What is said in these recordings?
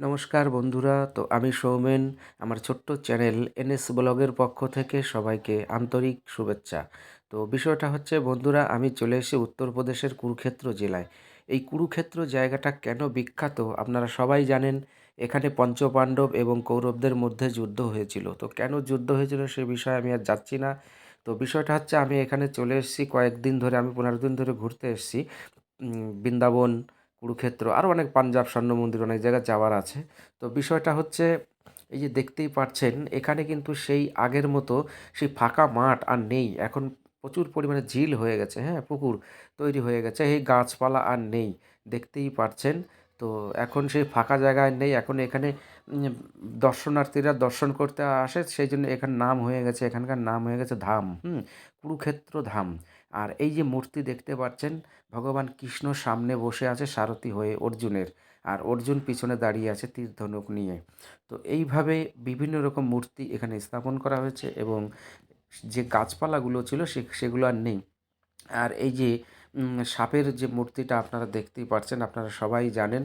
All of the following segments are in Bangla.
নমস্কার বন্ধুরা, তো আমি সৌমেন। আমার ছোট্ট চ্যানেল এনএস ব্লগের পক্ষ থেকে সবাইকে আন্তরিক শুভেচ্ছা। তো বিষয়টা হচ্ছে, বন্ধুরা, আমি চলে এসেছি উত্তরপ্রদেশের কুরুক্ষেত্র জেলায়। এই কুরুক্ষেত্র জায়গাটা কেন বিখ্যাত আপনারা সবাই জানেন। এখানে পঞ্চপাণ্ডব এবং কৌরবদের মধ্যে যুদ্ধ হয়েছিল। তো কেন যুদ্ধ হয়েছিল সে বিষয়ে আমি আর যাচ্ছি না। তো বিষয়টা হচ্ছে, আমি এখানে চলে এসেছি কয়েকদিন ধরে, আমি পনেরো দিন ধরে ঘুরতে এসেছি বৃন্দাবন কুরুক্ষেত্র আরও অনেক পাঞ্জাব স্বর্ণ মন্দির অনেক জায়গায় যাওয়ার আছে। তো বিষয়টা হচ্ছে, এই যে দেখতেই পাচ্ছেন, এখানে কিন্তু সেই আগের মতো সেই ফাঁকা মাঠ আর নেই। এখন প্রচুর পরিমাণে ঝিল হয়ে গেছে হ্যাঁ পুকুর তৈরি হয়ে গেছে, এই গাছপালা আর নেই, দেখতেই পাচ্ছেন। তো এখন সেই ফাঁকা জায়গায় নেই, এখন এখানে দর্শনার্থীরা দর্শন করতে আসে, সেই জন্য এখানে নাম হয়ে গেছে, এখানকার নাম হয়ে গেছে ধাম, হুম, কুরুক্ষেত্র ধাম। আর এই যে মূর্তি দেখতে পাচ্ছেন, ভগবান কৃষ্ণ সামনে বসে আছে সারথি হয়ে অর্জুনের। আর অর্জুন পিছনে দাঁড়িয়ে আছে তীর ধনুক নিয়ে। তো এইভাবে বিভিন্ন রকম মূর্তি এখানে স্থাপন করা হয়েছে এবং যে গাছপালাগুলো ছিল সে, সেগুলো আর নেই। আর এই যে সাপের যে মূর্তিটা আপনারা দেখতেই পাচ্ছেন আপনারা সবাই জানেন।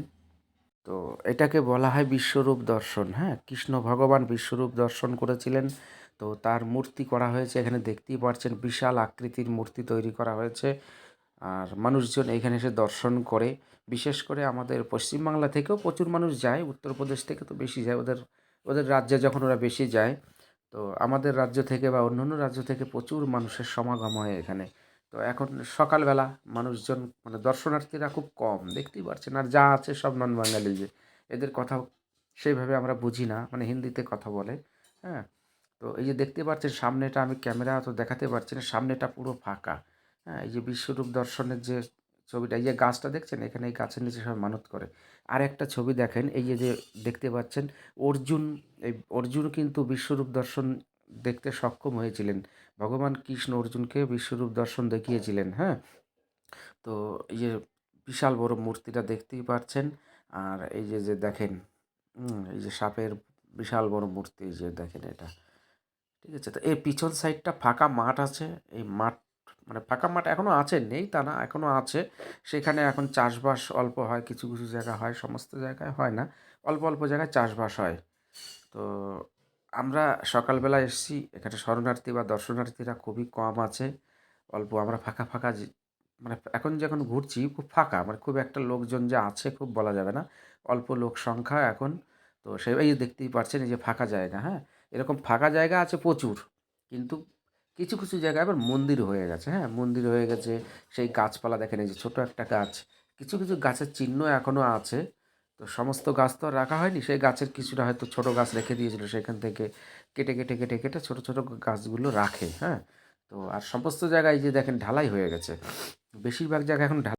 তো এটাকে বলা হয় বিশ্বরূপ দর্শন হ্যাঁ? কৃষ্ণ ভগবান বিশ্বরূপ দর্শন করেছিলেন। তো তার মূর্তি করা হয়েছে, এখানে দেখতেই পাচ্ছেন বিশাল আকৃতির মূর্তি তৈরি করা হয়েছে। আর মানুষজন এখানে এসে দর্শন করে, বিশেষ করে আমাদের পশ্চিমবাংলা থেকেও প্রচুর মানুষ যায়, উত্তরপ্রদেশ থেকে তো বেশি যায়, ওদের ওদের রাজ্যে যখন ওরা বেশি যায়, তো আমাদের রাজ্য থেকে বা অন্যান্য রাজ্য থেকে প্রচুর মানুষের সমাগম হয় এখানে। তো এখন সকালবেলা মানুষজন মানে দর্শনার্থীরা খুব কম, দেখতেই পারছেন। আর যা আছে সব নন বাঙালি যে, এদের কথা সেইভাবে আমরা বুঝি না মানে হিন্দিতে কথা বলে হ্যাঁ? তো এই যে দেখতে পাচ্ছেন, সামনেটা আমি ক্যামেরা তো দেখাতে পারছি না, সামনেটা পুরো ফাঁকা হ্যাঁ? এই যে বিশ্বরূপ দর্শনের যে ছবিটা, এই যে গাছটা দেখছেন? এখানে এই গাছের নিচে সবাই মানত করে। আর একটা ছবি দেখেন, এই যে দেখতে পাচ্ছেন, অর্জুন, এই অর্জুন কিন্তু বিশ্বরূপ দর্শন দেখতে সক্ষম হয়েছিলেন। ভগবান কৃষ্ণ অর্জুনকে বিশ্বরূপ দর্শন দেখিয়েছিলেন হ্যাঁ? তো এই যে বিশাল বড় মূর্তিটা দেখতেই পাচ্ছেন আর এই যে যে দেখেন এই যে সাপের বিশাল বড় মূর্তি যে দেখেন এটা। ঠিক আছে, তো এর পিছন সাইডটা ফাঁকা মাঠ আছে, এই মাঠ মানে ফাঁকা মাঠ এখনও আছে, নেই তা না এখনও আছে। সেখানে এখন চাষবাস অল্প হয়, কিছু কিছু জায়গা হয়, সমস্ত জায়গায় হয় না, অল্প অল্প জায়গায় চাষবাস হয়। তো আমরা সকালবেলা এসেছি, এখানে শরণার্থী বা দর্শনার্থীরা খুবই কম আছে। অল্প আমরা ফাঁকা ফাঁকা মানে এখন যখন ঘুরছি খুব ফাঁকা মানে খুব একটা লোকজন যে আছে খুব বলা যাবে না। অল্প লোক সংখ্যা এখন। তো যে দেখতেই পারছেন এই যে ফাঁকা জায়গা হ্যাঁ? এরকম ফাঁকা জায়গা আছে প্রচুর, কিন্তু কিছু কিছু জায়গায় আবার মন্দির হয়ে গেছে হ্যাঁ? মন্দির হয়ে গেছে, সেই গাছপালা দেখেন, এই যে ছোটো একটা গাছ। কিছু কিছু গাছের চিহ্ন এখনও আছে। তো সমস্ত গাছ তো রাখা হয়নি, সেই গাছের কিছুটা হয়তো ছোট গাছ রেখে দিয়েছিল, সেখান থেকে কেটে কেটে কেটে কেটে ছোট ছোট গাছগুলো রাখে হ্যাঁ? তো আর সমস্ত জায়গায় যে দেখেন ঢালাই হয়ে গেছে, বেশিরভাগ জায়গায় এখন ঢালাই